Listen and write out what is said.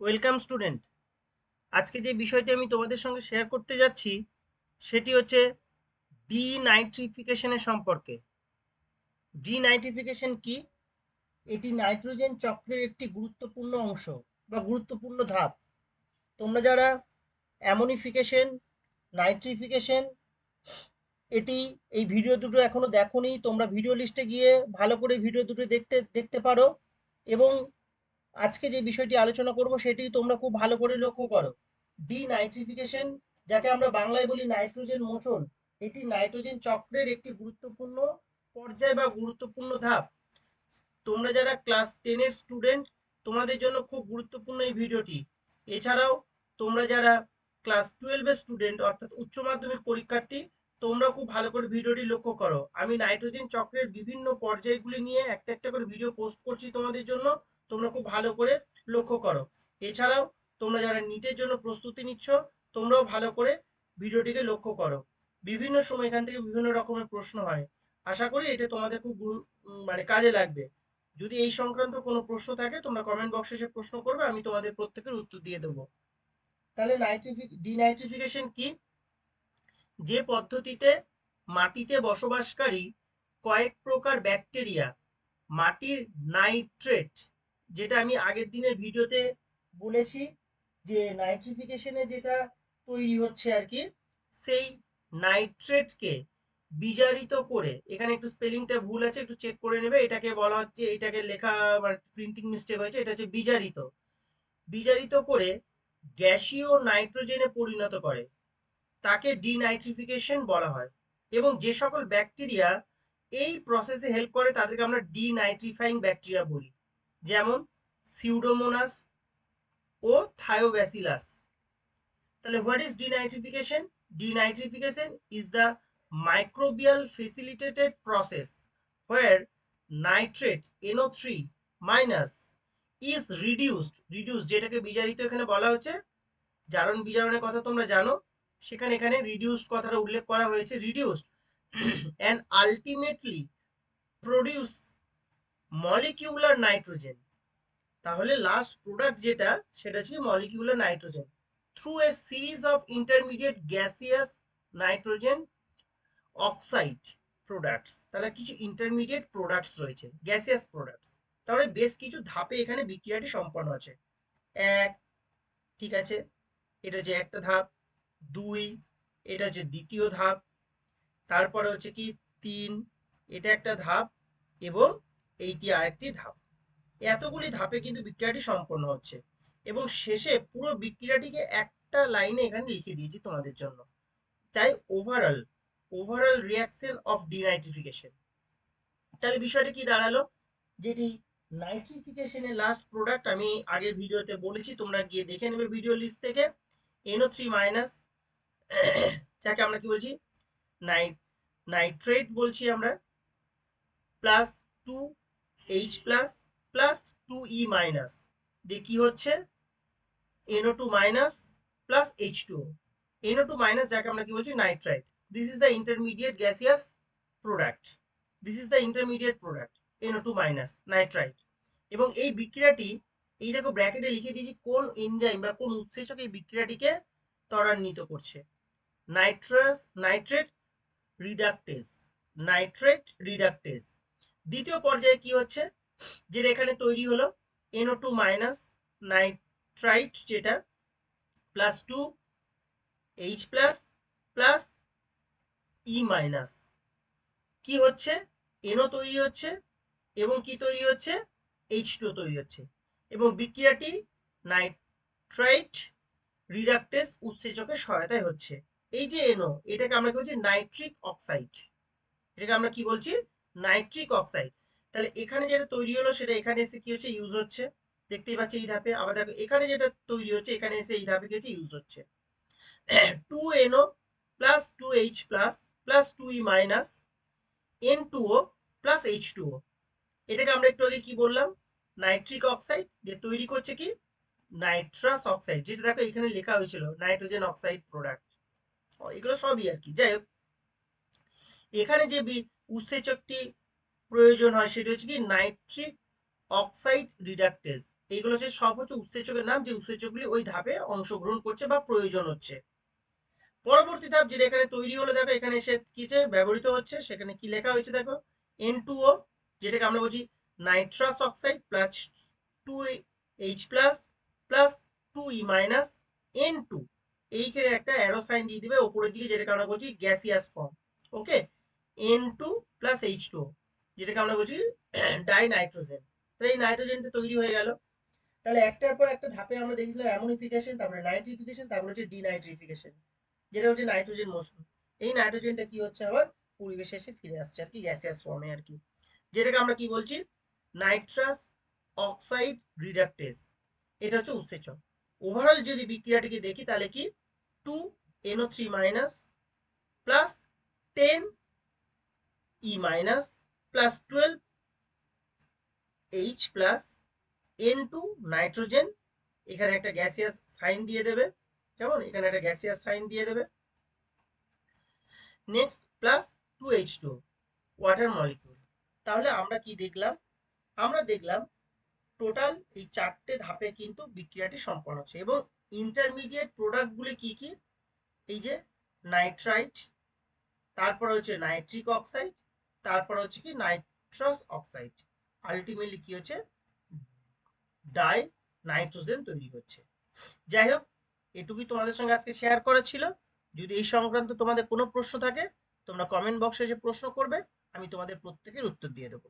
Welcome student. আজকে যে বিষয়টি আমি তোমাদের সঙ্গে শেয়ার করতে যাচ্ছি, সেটি হচ্ছে ডি ডিনাইট্রিফিকেশনের সম্পর্কে। ডিনাইট্রিফিকেশন কি? এটি নাইট্রোজেন চক্রের একটি গুরুত্বপূর্ণ অংশ বা গুরুত্বপূর্ণ ধাপ। তোমরা যারা অ্যামোনিফিকেশন, নাইট্রিফিকেশন, এটি এই ভিডিও দুটো এখনও দেখোনি, তোমরা ভিডিও লিস্টে গিয়ে ভালো করে ভিডিও দুটো দেখতে দেখতে পারো এবং আজকে যে বিষয়টি আলোচনা করব সেটি তোমরা খুব ভালো করে লক্ষ্য করো। ডি ডিনাইট্রিফিকেশন যাকে আমরা বাংলায় বলি নাইট্রোজেন মোচন, এটি নাইট্রোজেন চক্রের একটি গুরুত্বপূর্ণ পর্যায় বা গুরুত্বপূর্ণ ধাপ। তোমরা যারা ক্লাস টেনের স্টুডেন্ট তোমাদের জন্য খুব গুরুত্বপূর্ণ এই ভিডিওটি। এছাড়াও তোমরা যারা ক্লাস টুয়েলভের স্টুডেন্ট অর্থাৎ উচ্চ মাধ্যমিক পরীক্ষার্থী, তোমরা খুব ভালো করে ভিডিওটি লক্ষ্য করো। আমি নাইট্রোজেন চক্রের বিভিন্ন পর্যায়গুলি নিয়ে একটা একটা করে ভিডিও পোস্ট করছি তোমাদের জন্য। তোমরা খুব ভালো করে লক্ষ্য করো। এছাড়াও, তোমরা যারা নিটের জন্য প্রস্তুতি নিচ্ছ, তোমরাও ভালো করে ভিডিওটিকে লক্ষ্য করো। বিভিন্ন সময় এখান থেকে বিভিন্ন রকমের প্রশ্ন হয়। আশা করি এটা তোমাদের খুব মানে কাজে লাগবে। যদি এই সংক্রান্ত কোনো প্রশ্ন থাকে, তোমরা কমেন্ট বক্সে এসে প্রশ্ন করবে, আমি তোমাদের প্রত্যেকের উত্তর দিয়ে দেবো। তাহলে নাইট্রিফিক ডিনাইট্রিফিকেশন কি? যে পদ্ধতিতে মাটিতে বসবাসকারী কয়েক প্রকার ব্যাকটেরিয়া মাটির নাইট্রেট যেটা আমি আগের দিনের ভিডিওতে বলেছি যে নাইট্রিফিকেশনে যেটা তৈরি হচ্ছে আর কি, সেই নাইট্রেটকে বিজারিত করে, এখানে একটু স্পেলিংটা ভুল আছে, একটু চেক করে নেবে, এটাকে বলা হচ্ছে, এটাকে লেখা মানে প্রিন্টিং মিস্টেক হয়েছে, এটা হচ্ছে বিজারিত। বিজারিত করে গ্যাসীয় নাইট্রোজেনে পরিণত করে, তাকে ডিনাইট্রিফিকেশন বলা হয়। এবং যে সকল ব্যাকটেরিয়া এই প্রসেসে হেল্প করে, তাদেরকে আমরা ডিনাইট্রিফাইং ব্যাকটেরিয়া বলি। যেমন সিউডোমোনাস ও থায়োব্যাসিলাস তাহলে what is denitrification denitrification is the microbial facilitated process where nitrate NO3 minus is reduced reduced যেটাকে বিজারিত এখানে বলা হচ্ছে জারণ বিজারণের কথা তোমরা জানো। সেখানে এখানে রিডিউসড কথাটা উল্লেখ করা হয়েছে। Reduced and ultimately produce molecular nitrogen তাহলে লাস্ট প্রোডাক্ট যেটা, সেটা হচ্ছে molecular nitrogen through a series of intermediate gaseous nitrogen oxide products তাহলে কিছু ইন্টারমিডিয়েট প্রোডাক্টস রয়েছে গ্যাসিয়াস প্রোডাক্টস তাহলে বেশ কিছু ধাপে এখানে বিক্রিয়াটি সম্পন্ন আছে। এক, ঠিক আছে, এটা হচ্ছে একটা ধাপ। দুই, এটা হচ্ছে দ্বিতীয় ধাপ। তারপরে হচ্ছে কি? তিন, এটা একটা ধাপ এবং এইটি আরেকটি ধাপ। এতগুলি ধাপে কিন্তু বিক্রিয়াটি সম্পন্ন হচ্ছে এবং শেষে পুরো বিক্রিয়াটিকে একটা লাইনে এখানে লিখে দিয়েছি তোমাদের জন্য। তাই overall overall reaction of denitrification তাহলে বিষয়টা কি দাঁড়াল? যেটি নাইট্রিফিকেশনের লাস্ট প্রোডাক্ট আমি আগের ভিডিওতে বলেছি, তোমরা গিয়ে দেখে নেবে ভিডিও লিস্ট থেকে। এনও থ্রি মাইনাস যাকে আমরা কি বলছি? নাইট নাইট্রেট বলছি আমরা। Plus two H plus plus two e minus দিয়ে কি হচ্ছে? NO two minus plus H two NO two minus যাকে আমরা কি বলছি? Nitrite this is the intermediate gaseous product. This is the intermediate product. NO2 minus nitrite. এবং এই বিক্রিয়াটি, এই দেখো ব্র্যাকেটে লিখে দিয়েছি কোন এনজাইম বা কোন উৎসেচক এই বিক্রিয়াটিকে ত্বরান্বিত করছে। Nitrous nitrate reductase nitrate reductase দ্বিতীয় পর্যায়ে কি হচ্ছে? যেটা এখানে তৈরি হলো NO2 মাইনাস নাইট্রাইট যেটা plus two H plus plus e minus কি হচ্ছে? এনও তৈরি হচ্ছে এবং কি তৈরি হচ্ছে? এইচ টু তৈরি হচ্ছে। এবং বিক্রিয়াটি নাইট্রাইট রিডাকটেস উৎসেচকের সহায়তায় হচ্ছে। এই যে এনও এটাকে আমরা কি বলছি? নাইট্রিক অক্সাইড এটাকে আমরা কি বলছি? নাইট্রিক অক্সাইড তাহলে এখানে যেটা তৈরি হলো সেটা এখানে এসে কি হচ্ছে? ইউজ হচ্ছে। দেখতেই পাচ্ছি এই ধাপে। আবার দেখো, এখানে যেটা তৈরি হচ্ছে, এখানে এসে এই ধাপে কি হচ্ছে? ইউজ হচ্ছে। Two NO plus two H plus plus two e minus N two O plus H two O এটাকে আমরা একটু আগে কি বললাম? নাইট্রিক অক্সাইড যে তৈরি করছে কি? নাইট্রাস অক্সাইড যেটা দেখো এখানে লেখা হয়েছিল নাইট্রোজেন অক্সাইড প্রোডাক্ট এগুলো সবই আর কি। যাই হোক। এখানে যে উৎসেচকটি প্রয়োজন হয়, সেটি হচ্ছে কি নাইট্রিক অক্সাইড রিডাক্টেজ এইগুলো হচ্ছে সব হচ্ছে উৎসেচকের নাম, যে উৎসেচকগুলি ওই ধাপে অংশগ্রহণ করছে বা প্রয়োজন হচ্ছে। পরবর্তী ধাপ যেটা এখানে তৈরি হলো, দেখো এখানে এসে কি যে ব্যবহৃত হচ্ছে, সেখানে কি লেখা হয়েছে, দেখো এন যেটাকে আমরা বলছি nitrous oxide plus two H plus plus two e minus N two এইখানে একটা অ্যারো সাইন দিয়ে দিবে, ওপরের দিকে যেটাকে আমরা বলছি gaseous form okay N two plus H two যেটাকে আমরা বলছি ডাই নাইট্রোজেন তাহলে এই নাইট্রোজেনটা তৈরি হয়ে গেল। তাহলে একটার পর একটা ধাপে আমরা দেখেছিলাম অ্যামোনিফিকেশন তারপরে নাইট্রিফিকেশন তারপরে হচ্ছে ডিনাইট্রিফিকেশন যেটা হচ্ছে নাইট্রোজেন মোশন এই নাইট্রোজেনটা কি হচ্ছে আবার? পরিবেশে এসে ফিরে আসছে আর কি গ্যাসিয়াস ফর্মে আর কি। যেটাকে আমরা কি বলছি? নাইট্রাস অক্সাইড রিডাক্টেজ এটা হচ্ছে উৎসেচক। ওভারঅল যদি বিক্রিয়াটিকে দেখি, তাহলে কি? Two NO three minus plus ten minus plus twelve H plus N two nitrogen এখানে একটা গ্যাসিয়াস সাইন দিয়ে দেবে। কেমন? এখানে একটা গ্যাসিয়াস সাইন দিয়ে দেবে। Next plus two H two water molecule তাহলে আমরা কি দেখলাম? আমরা দেখলাম টোটাল এই চারটে ধাপে কিন্তু বিক্রিয়াটি সম্পন্ন হচ্ছে এবং ইন্টারমিডিয়েট প্রোডাক্টগুলি কি কি? এই যে নাইট্রাইট তারপর হচ্ছে নাইট্রিক অক্সাইড তারপর হচ্ছে কি নাইট্রাস অক্সাইড। আলটিমেটলি কি হচ্ছে? ডাই নাইট্রোজেন তৈরি হচ্ছে। যাই হোক, এটুকুই তোমাদের সঙ্গে আজকে শেয়ার করা ছিল। যদি এই সংক্রান্ত তোমাদের কোনো প্রশ্ন থাকে, তোমরা কমেন্ট বক্সে এসে প্রশ্ন করবে, আমি তোমাদের প্রত্যেকের উত্তর দিয়ে দেবো।